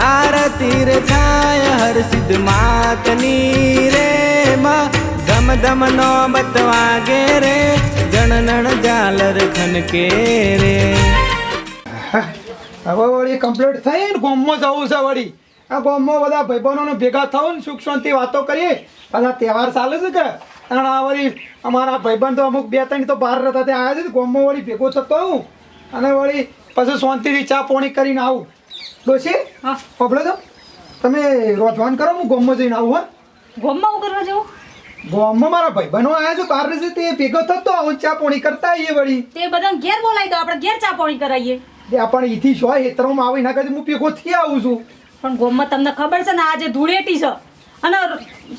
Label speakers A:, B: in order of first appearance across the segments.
A: આરતી રે થાય, હર સિદ્ધ માતની રે માં. ધમ ધમ નો બતવાગે રે જણનણ ઝાલર ખનકે રે.
B: હવે વળી કમ્પ્લીટ થઈ ને ગોમમાં જવું છે વળી. આ ગોમમાં બધા ભાઈબંધોને ભેગા થવું ને સુખ શાંતિ વાતો કરીએ. પાછા તહેવાર ચાલે છે કે? અને આ વળી અમારા ભાઈબંધો અમુક બે ત્રણ તો બહાર રહેતા ત્યાં આવ્યા છે ગોમમાં વળી ભેગો થતો આવું. અને વળી પછી શાંતિથી ચા પોણી કરીને આવું. ડોશી?
C: હા.
B: પબડો તો. તમે રોજવાન કરો હું ગોમમાં જઈને આવું હા?
C: ગોમમાં હું કરવા જવું?
B: ગોમમાં મારા ભાઈ બનો આયા છો બહાર રહેશે તે ભેગો થતો આવું ચા પોણી કરતા આવીએ વળી.
C: તે બધા ઘેર બોલાવી દો આપણે ઘેર ચા પાણી કરાવીએ.
B: તે આપણે ઈથી શું હેતરોમાં આવી ના કરી હું ભેગો થી આવું છું.
C: પણ ગોમમાં તમને ખબર છે ને આજે ધૂળેટી છે અને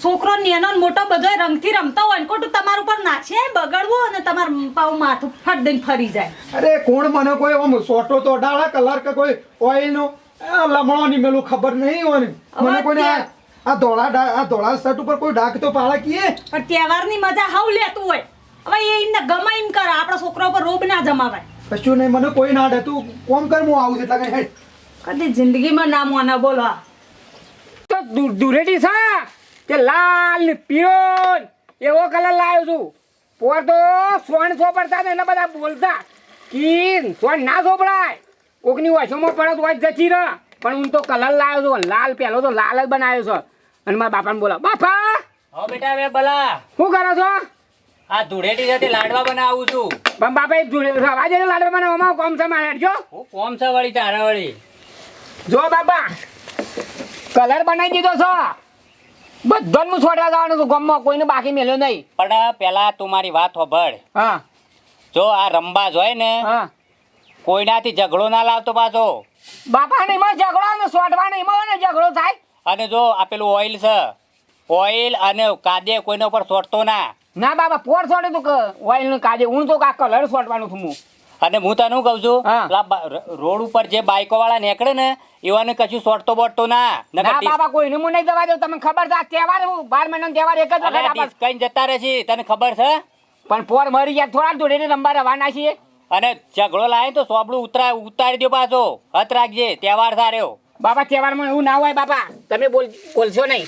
C: છોકરો નેનો મોટો બધો રંગથી રમતા હોય ખોટું તમારું પર નાખશે બગડવું અને તમારું પાવ માથું ફટ દઈને ફરી જાય.
B: અરે કોણ મને કોઈ ઓમ સોટો તો ડાળા કલર કે કોઈ ઓઇલ નો? લમણો ની મેલું ખબર નહીં હોય મને કોઈ આ ધોળા ડા- આ ધોળા શર્ટ ઉપર કોઈ ડાક તો પાળા કીએ?
C: પણ તહેવારની મજા હાવ લેતું હોય. હવે એ એમને ગમે એમ કરે આપણા છોકરા ઉપર રોબ ના જમાવાય.
B: કશું નહીં મને કોઈ ના ડે તું કોમ કર હું આવું એટલે કઈ
C: કદી જિંદગીમાં ના મોના બોલો
D: કે છે? તે લાલ ને પીળો એવો કલર લાવ્યો છું. પોર તો સોન સોપડતા ને એના બધા બોલતા. કે સોન ના સોપડાય. કોકની વશોમાં પડત હોય જતી રહ. પણ હું તો કલર લાવ્યો છું. લાલ પહેલો તો લાલ જ બનાવ્યો છે. અને મારા બાપાને બોલા બાપા!
E: હા બેટા હવે બોલા
D: શું કરો છો?
E: આ ધૂળેટી સાથે લાડવા બનાવું છું.
D: પણ બાપા જોડે રવા દે લાડવા બનાવવામાં કોમ છે મારે હેડજો.
E: હું કોમ છે વળી તારા વળી
D: જો બાપા કલર બનાવી દીધો છો. બધાનું હું છોડવા જવાનું છું ગામમાં કોઈને બાકી મેલ્યો નહીં.
E: પણ પેલા તું મારી વાત હોભળ.
D: હા.
E: જો આ રંબાજ હોય ને
D: હા.
E: કોઈનાથી ઝઘડો ના લાવતો પાછો.
D: બાપા ને એમાં ઝઘડો ને સોટવા ને એમાં ને ઝઘડો થાય.
E: અને જો આ પેલું ઓઇલ છે ઓઇલ અને કાદે કોઈના ઉપર સોટતો ના.
D: ના બાપા પોર સોટે તું ઓઇલનું કાદે હું તો કા કલર સોટવાનું છું હું.
E: અને હું તને કઉ કહું છું? રોડ ઉપર જે બાઈકો વાળા નીકળે ને એવાને કશું સોટતો બોટતો ના. ડીસ-
D: કોઈને હું નહીં જવા દઉં. તમને ખબર છે તહેવાર હું બાર મહિનાનો તહેવાર એક જ વખત
E: કઈ જતા રહે છે તને ખબર છે?
D: પણ પોર મરી ગયા થોડા જોડે રંબા રવાના છીએ
E: અને ઝઘડો લાવે તો સોબડું ઉતરા ઉતારી દો પાછો. હત રાખજે તહેવાર સાર્યો
D: બાપા તહેવારમાં એવું ના હોય બાપા તમે બોલ બોલશો નહીં.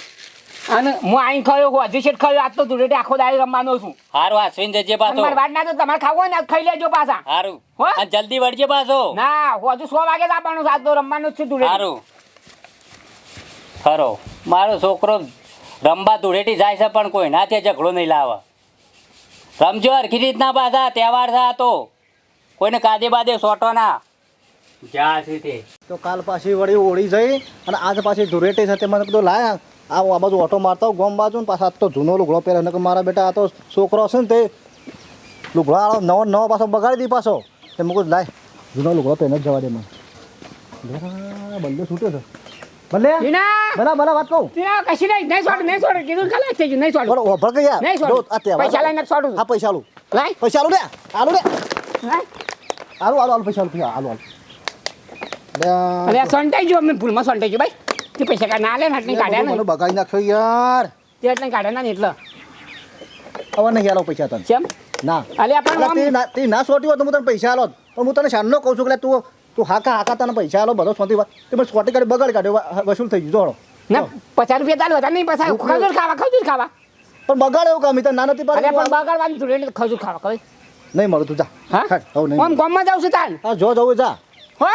D: અને હું આઈ ખાયો હું હજી શેઠ ખાયો આજ તો ધૂળેટી આખો દાડી રમવાનો છું.
E: હારું આસવીન જજે
D: અને
E: પાછો
D: મારી વાત ના તો તમારે ખાવું હોય ને ખાઈ લેજો પાછા.
E: હારું.
D: હો?
E: જલ્દી વળજે પાછો.
D: ના હું હજુ સો વાગે જ આપવાનું આજ તો રમવાનું જ છે
E: હારું. ખરો. મારો છોકરો રમવા ધૂળેટી જાય છે પણ કોઈ ના ત્યાં ઝઘડો નહીં લાવે. રમજો હરખી રીતના પાછા તહેવાર છે આ તો. કોઈને કાદે બાદે સોટો ના. જ્યાં છે તે
F: તો કાલ પાછી વળી ઓળી જઈ અને આજ પાછી ધૂળેટી સાથે મને કીધું લાયા. આ આ બાજુ ઓટો મારતા ગોમ બાજુ ને પાછા આ તો જૂનો લુગડો પહેરે ને મારા બેટા આ તો છોકરો હશે ને તે લુગડો આળો નવો નવો પાછો બગાડી દી પાછો. તે મૂકું લાય. જૂનો લુગડો પહેરે જ જવા દે મને. બલ્લે છૂટ્યો છે. ભલે! ભલા ભલા વાત કહું.
D: કશી નહીં નહીં છોડ નહીં છોડ. કીધું ખલાસ થઈ ગયું નહીં છોડ.
F: બરો ઓભળ કે યાર
D: નહીં છોડ. પૈસા લઈને છોડું.
F: હા પૈસા આલું.
D: લાય.
F: પૈસા આલું લે આલું લે. આલું આલું આલું પૈસા આલું પૈસા આલું આલું.
D: અરે સંટાઈ ગયો અમે ભૂલમાં સંટાઈ ગયો ભાઈ. તે પૈસા કાઢ ના લે ને કાઢ્યા
F: મને બગાડી નાખ્યો યાર.
D: તે આટલી કાઢ્યા ના ને એટલે.
F: હવે નહીં આલો પૈસા તને.
D: કેમ?
F: ના.
D: અલે આપણને
F: તે ના તે સોટી હોત તો હું તને પૈસા આલો. પણ હું તને શાનનો કહું છું કે તું તું હાકા હાકા તને પૈસા આલો બધો સોટી વાત. તે મને સોટી કાઢી બગાડ કાઢ્યો વસૂલ થઈ ગયું જોડો.
D: ના પચાસ રૂપિયા તાલ વધારે નહીં પૈસા ખજૂર ખાવા ખજૂર ખાવા.
F: પણ બગાડ એવું કામ તને ના નથી
D: પણ બગાડવાની એટલે ખજૂર ખાવા કહે
F: નહીં મળું તું જા.
D: હા?
F: મળું.
D: ગામમાં જાઉં છું તાન
F: હા જો જવું જા.
D: હો?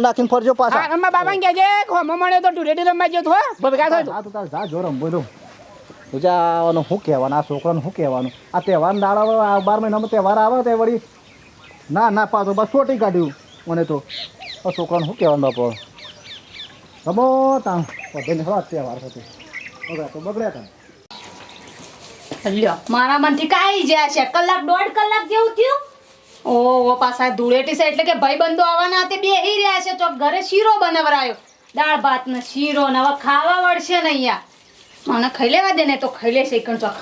F: નાખીને ફરજો
D: હા
F: પાછા
D: એમાં બાબાને કહેજે હોમો મળ્યો તો ટુરેટી રમવા ગયો તો ભગા થયો
F: હા તું તાર જા જો રમવું દઉં તું શું કહેવાનું? આ છોકરાનું શું કહેવાનું? આ તહેવાર દાડા આ બાર મહિનામાં તહેવાર આવે તે વળી ના ના પાછો બસ ચોટી કાઢ્યું મને તો. આ છોકરાને શું કહેવાનું બાપો? રમો તા બધાને તહેવાર થતો બગડ્યા તો બગડ્યા તા
C: મારા મનથી કાંઈ જ્યાં છે. કલાક દોઢ કલાક જેવું થયું? ઓહો પાછા ધૂળેટી છે, એટલે કે ભાઈબંધો આવવાના હાથે બેહી રહ્યા છે ચોક ઘરે શીરો બનાવરાયો. દાળ ભાત ને શીરો ને હવે ખાવા વળશે ને અહીંયા. મને ખાઈ લેવા દે ને તો ખાઈ લેશે એકણ ચોક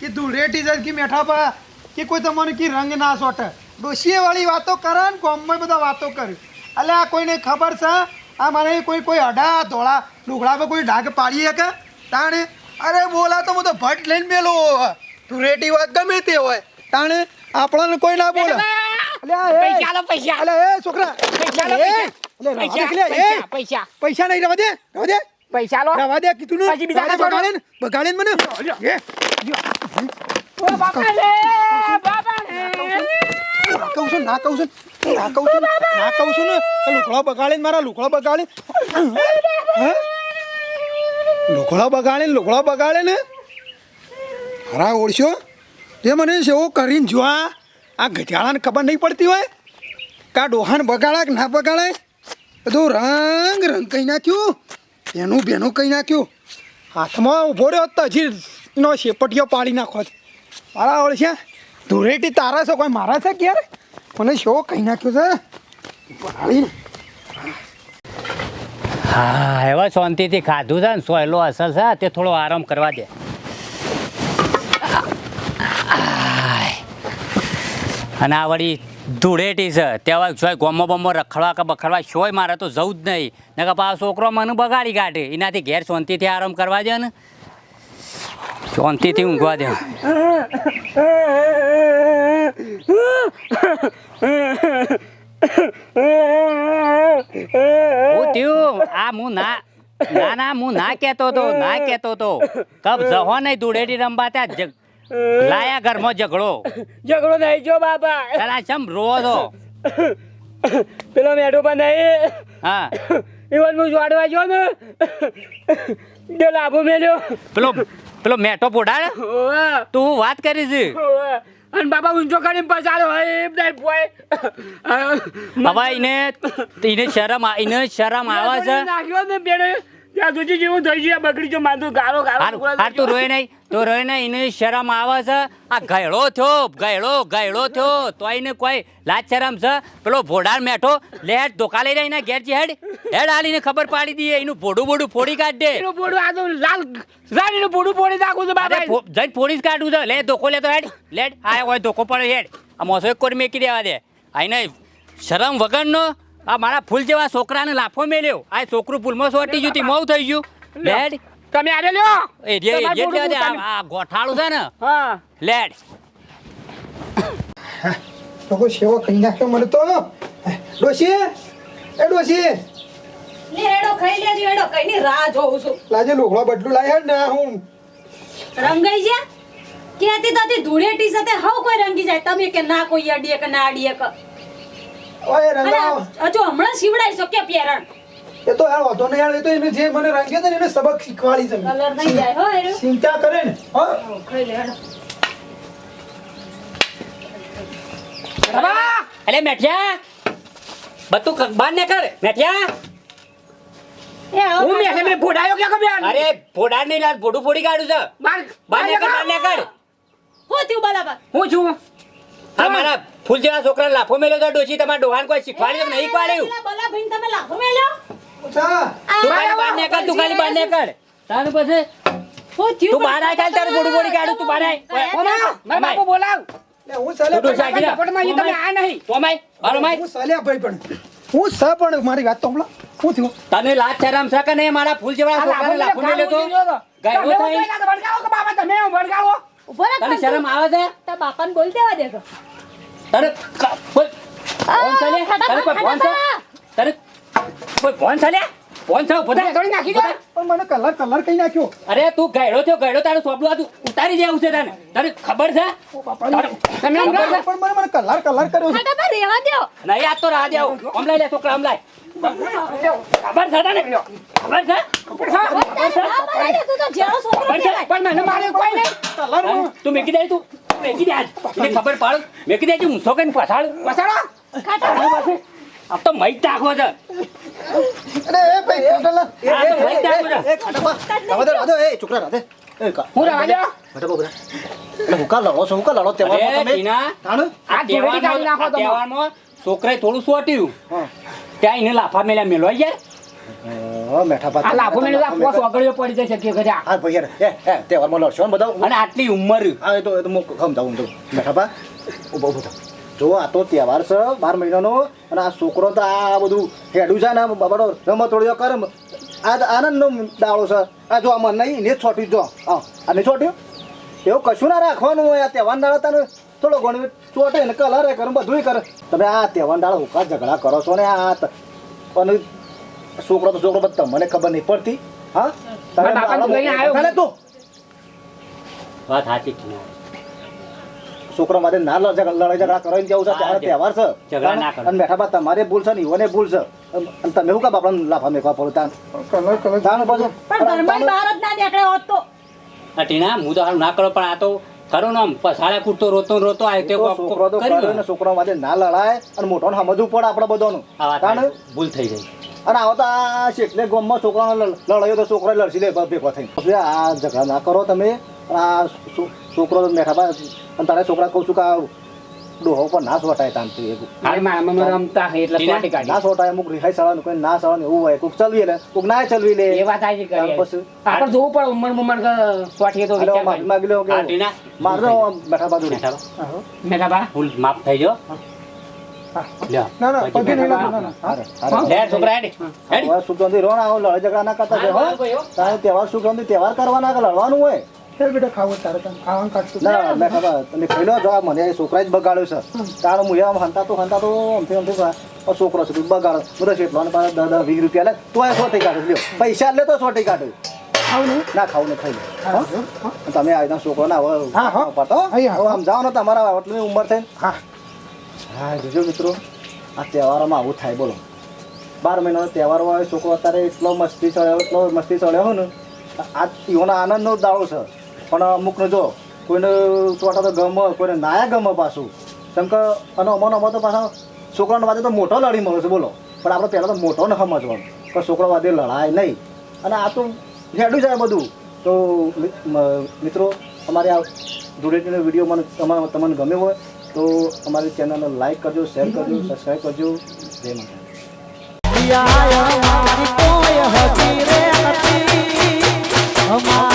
B: કે ધૂળેટી છે, કે મેઠા પા, કે કોઈ તમારું કે રંગ ના સોટે. ડોશીએ વાળી વાતો કરે ને, ગામમાં બધા વાતો કરે. એટલે આ કોઈને ખબર છે? આ મને કોઈ કોઈ અઢા ધોળા લુગડા પર કોઈ ડાઘ પાડી શકે તાણે? અરે બોલા તો હું તો ભટ્ટ લઈને મેલો ધૂળેટી વાત ગમે તે હોય. તાણે આપણને કોઈ ના બોલે.
D: પૈસા લો પૈસા.
B: અલે એ છોકરા.
D: પૈસા
B: લો
D: પૈસા. પૈસા! પૈસા
B: પૈસા. નહીં રવા દે રવા દે.
D: પૈસા લો.
B: રવા દે કીધું ને.
D: પછી બીજા.
B: બગાડે ને બગાડે મને. એ,
D: ઓ બાપા લે બાપા
B: કહું છું ના કહું છું ના કહું છું ના કહું છું ને લુકડો બગાડે મારા લુકડો બગાડે. હે? લુકડો બગાડે ને લુકડો બગાડે ને? હરા ઓળશો? જે મને એવો કરીને જો આ આ ગધેડાને ખબર નહીં પડતી હોય? કા ડોહાને બગાડા કે ના બગાડે? બધું રંગ રંગ કહી નાખ્યું. એનું બેનું કહી નાખ્યું. હાથમાં ઊભો રહ્યો તો હજી નો શેપટીઓ પાડી નાખો મારા મારા છે, ધૂળેટી તારા છે, કોઈ મારા છે ક્યારે? મને શો કહી નાખ્યો છે? પાડીને
E: હા, એવા શાંતિથી ખાધું છે ને, સોયલો અસર છે, તે થોડો આરામ કરવા દે. અને આ વળી ધૂળેટી છે. ત્યાં સોય ગોમો બોમો રખડવા કે બખડવા શોય મારે તો જવું જ નહીં. ને કે પાછો છોકરો મને બગાડી કાઢે. એનાથી ઘેર શાંતિથી આરામ કરવા દે ને. શાંતિથી ઊંઘવા દે. થયું? આ હું ના ના ના, હું ના કહેતો તો, ના કહેતો તો. કબ જહો નહીં ધૂળેટી રમવા ત્યાં લાયા ઘરમાં ઝઘડો.
D: ઝઘડો નહીં જો બાપા.
E: તારા ચમ રોવો તો
D: પેલો મેઢો પણ નહીં.
E: હા.
D: ઈવન હું જોડવા જો ને બે લાભો મેલ્યો.
E: પેલો પેલો મેઠો
D: પોડા
E: તું વાત કરી છે?
D: અને બાબા ઊંચો કરીને હોય એમ નહીં પોય
E: હવે એને એને શરમ એને શરમ આવે છે.
D: નાખ્યો ને બેને ત્યાં સુધી જેવું થઈ ગયા બગડી જો માથું ગાળો ગાળો
E: હાર તું રોય નહીં તો રોય નહીં એને શરમ આવે છે. આ ગયડો થયો ગયડો ગયડો થયો. તો એને કોઈ લાજ શરમ છે? પેલો ભોડાર મેઠો લેટ ધોકા લઈ રહીને ઘેર છે હેડ. હેડ હાલીને ખબર પાડી દઈએ એનું ભોડું બોડું ફોડી કાઢ દે
D: એનું બોડું આ તો લાલ રાણીનું બોડું ફોડી નાખું છું
E: બાબા જઈને ફોડી જ કાઢું છે. લે ધોકો લેતો હેડ લેટ હા હોય ધોકો પડે હેડ. આ મોસો એક કોર મેકી દેવા દે. આઈને શરમ વગરનો આ મારા ફૂલ જેવા છોકરાને લાફો મેલ્યો. આ છોકરું ફૂલમાં સોટી ગયું તી થઈ ગયું. લેડ.
D: તમે આરે લ્યો.
E: એ જે જે આ ગોઠાળું છે ને.
D: હા.
E: લેડ.
B: લોકો સેવો કહી નાખ્યો મને તો? ડોશી? એ ડોશી?
C: લે એડો ખાઈ લેજો એડો કઈ ની રાહ જોઉં છું.
B: લાજે લોખળો બદલું લાય ને હું.
C: રંગાઈ જા ક્યાંથી તાતી ધૂળેટી સાથે હવ કોઈ રંગી જાય. તમે કે ના કોઈ અડીએ કે ના અડીએ કે.
B: ઓય રંગાવ.
C: હજુ હમણાં શિવડાઈ શક્ય પેરણ
B: એ તો યાર વાંધો નહીં યાર એ તો એને જે મને રંગ્યો હતો ને એને સબક શીખવાડી છે. મેં.
C: કલર નહીં જાય હો હેડો
B: ચિંતા કરે ને હો.
C: ખાઈ લે હેડો.
E: અરે મેઠિયા. બતું ક- બાર ને કર મેઠિયા.
D: હું મેં ફોડાયો કે
E: અરે ફોડાર નહીં લાલ ફોડું ફોડી કાઢું છે.
D: બાર
E: બાર ને કર બાર ને કર.
C: હું થયું બરાબર
D: હું છું?
E: હા મારા ફૂલ જેવા છોકરા લાફો મેલ્યો તો ડોશી તમારા ડોહાન કોઈ શીખવાડ્યું કે નહીં પાડ્યું
C: પેલા બલા તમે લાફો મેલ્યો?
E: તું ખાલી બાર ને કર તું ખાલી બાર ને કર તારું પછી તું બહાર આય કાલ તારું ફોડું ફોડી કાઢું તું બહાર આય.
D: ઓમા મારા બાપુ બોલાવ.
B: હું સાલે
E: તું ડોશી આગળ જા.
D: ઝપટમાં ઈ તમે આ નહીં.
E: તું અમાય
B: હું સાલ્યા ભાઈ પણ. હું સ પણ મારી વાત તો હમણાં શું
E: તને લાજ શરમ છે કે નહીં મારા ફૂલ જેવા છોકરાને લાફો મેલ્યો તો ગાયડો થઈ.
D: બોલાવો ભડકાવો તમે ભડકાવો
E: તને શરમ આવે છે?
C: તાર બાપાને બોલ દેવા દે
E: તને કોઈ ફોન છે તને કોઈ ફોન છે તને કોઈ ફોન છે ફોન છે ઊભો થા.
D: નાખી દો.
B: પણ મને કલર કલર કઈ નાખ્યો?
E: અરે તું ગાયડો થયો ગાયડો તારું હતું. ઉતારી દેવું છે તને. તને ખબર છે?
D: તમે એમ
E: ખબર છે?
B: પણ મને મને કલર કલર કર્યો છે.
C: ખાટા રેવા દો.
E: નહીં આજ તો રાહ દેવું આમ લઈ લે છોકરા આમ લાય ખબર છે તને? ખબર છે?
C: તું તો જેવો છોકરો
E: ખબર છે?
C: કહેવાય.
D: પણ મને મારે કોઈ નહીં.
B: કલર
E: તું મેકી દે તું. મેકી દે આજ. ખબર પાડ. મેકી દેજે હું સો કઈને પછાડ.
D: બસાડો
E: આ તો મઈ તાખો છે.
B: અરે એ ભાઈ કલર એ
E: તો મઈ તાખો છે.
F: રાધે રાધે એ છોકરા રાધે. એ કા
D: હું રવા દો
F: ખાટપા બધા એટલે હુકા લડો છો હુકા લડો
E: તેવા
F: તમે.
D: આ ધૂળેટી કાઢી નાખો તમે.
E: તહેવારમાં છોકરાએ થોડું સોટ્યું ત્યાં એને લાફા મેલ્યા મેલો યાર
F: હા મેઠા પા
D: આ લાભો મેળવી આ પોસ ઓગળ્યો પડી જશે કે ગજા
F: હા ભાઈ એ એ તે તહેવારમાં લડશો ને બધા
E: અને આટલી ઉંમર.
F: હા એ તો એ તો હું સમજાવું તો મેઠા પા ઊભો ઊભો થાવ જો આ તો તહેવાર છે બાર મહિનાનો અને આ છોકરો તો આ બધું હેડું છે ને બાબાનો રમત કરમ. કરે આ આનંદનો દાળો છે. આ જો આ મને નહીં ને છોટ્યું જો. હા આ નહીં છોટ્યું? એવું કશું ના રાખવાનું હોય આ તહેવાર દાડો તને થોડો ઘણો ચોટે ને કલર કરે બધું કરે. તમે આ તહેવાર દાડો હુકા ઝઘડા કરો છો ને આ પણ અને છોકરો તો છોકરો બધા મને ખબર નહીં પડતી. હા?
D: મારા બાપા તો આવ્યો.
F: તારે તું?
E: વાત સાચી છે ના.
F: છોકરા માટે ના લડાઈ ઝઘડા કરીને જવું છે ત્યારે તહેવાર છે.
E: ઝઘડા ના કરો.
F: અને બેઠા બાદ તમારે ભૂલ છે ને ઈવોને ભૂલ છે. અને તમે શું કામ આપણે લાફા મેકવા પડો? તાન
B: કલર કલર.
F: તાન પાછું
C: પણ ઘરમાં બહાર જ ના નીકળે હોત તો.
E: આ ટીના હું તો ના કરો પણ આ તો ખરું નામ આમ પસાડે કૂટતો રોતો રોતો આવ્યો તે
F: છોકરો તો
E: કર્યું
F: કરે
E: ને.
F: છોકરા માટે ના લડાય અને મોટો સમજવું પડે આપણે બધાનું.
E: આ
F: તાન
E: ભૂલ થઈ ગઈ.
F: અને આવો તો આ શેઠને ગામમાં છોકરાને લડાયો તો છોકરા લડસી લે ભેગો થઈને. આ ઝઘડા ના કરો તમે. અને આ છોકરો મેઠા અને તારે છોકરા કહું છું કે આ ડોહો પર ના સોટાય તાનથી એક.
D: હાલ મારા રમતા હે એટલે? સોટી કાઢી.
F: ના સોટાય અમુક રિહાઈ સળવાનું કોઈ ના સળવાનું એવું હોય કોક ચલવી લે કોક ના ચલવી લે.
D: એ વાત આવી કરી
F: પછી
D: આપણે જોવું પડે ઉંમર ઉંમર સોટીએ તો વિચાર
F: માગી લો કે મારો બેઠા બાજુ
E: બેઠા.
D: બા.
E: ભૂલ માફ થઈ ગયો.
B: ના ના પગે નહીં ના ના.
F: હારે, હારે.
E: લે છોકરા હેડ. હેડ.
F: હવે સુગંધી રહો આવો લડાઈ ઝઘડા ના કરતા હો.
E: હા, ભાઈ, હો.
F: તારે તહેવાર સુગંધી તહેવાર કરવાના કે લડવાનું હોય?
B: ચાલ બેટા ખાવું તારે તને ખાવાનું કાઢતું
F: ના મેં ખબર તમે ખાઈ લો મને એ છોકરા જ બગાડ્યો છે. તારો હું એમ હંતા તો હંતા તો અમથી અમથી છોકરો છે બગાડો. બધા ને દસ દસ વીસ રૂપિયા લે તો એ સોટી કાઢે લ્યો. પૈસા લે તો સોટી કાઢે. ના ખાવું ને ખાઈ લો. તમે આવી છોકરો ના હોય
B: હા, હા. આવો.
F: સમજાવો ને તમારા એટલી ઉંમર થઈ
B: હા.
F: હા, જોજો મિત્રો, આ તહેવારોમાં આવું થાય, બોલો. બાર મહિનાનો તહેવારો આવે છોકરો અત્યારે એટલો મસ્તી ચડ્યો એટલો મસ્તી ચડ્યો હોય ને આ એનો આનંદનો દાવો છે. પણ અમુકનો જો, કોઈને ચોટા તો ગમે, કોઈને નાયા ગમે પાછું. કેમ કે અને અમોનો અમો તો પાછા છોકરાનો વાદે તો મોટો લડી મળે છે, બોલો. પણ આપણે પહેલાં તો મોટો ન સમજવાનું, કે છોકરો વાદે લડાય નહીં. અને આ તો હેડું જાય બધું. તો મિત્રો, અમારે આ ધૂળેટીનો વીડિયો મને તમને ગમ્યો હોય તો અમારી ચેનલને લાઈક કરજો શેર કરજો સબસ્ક્રાઈબ કરજો. જય માતા
A: અમારી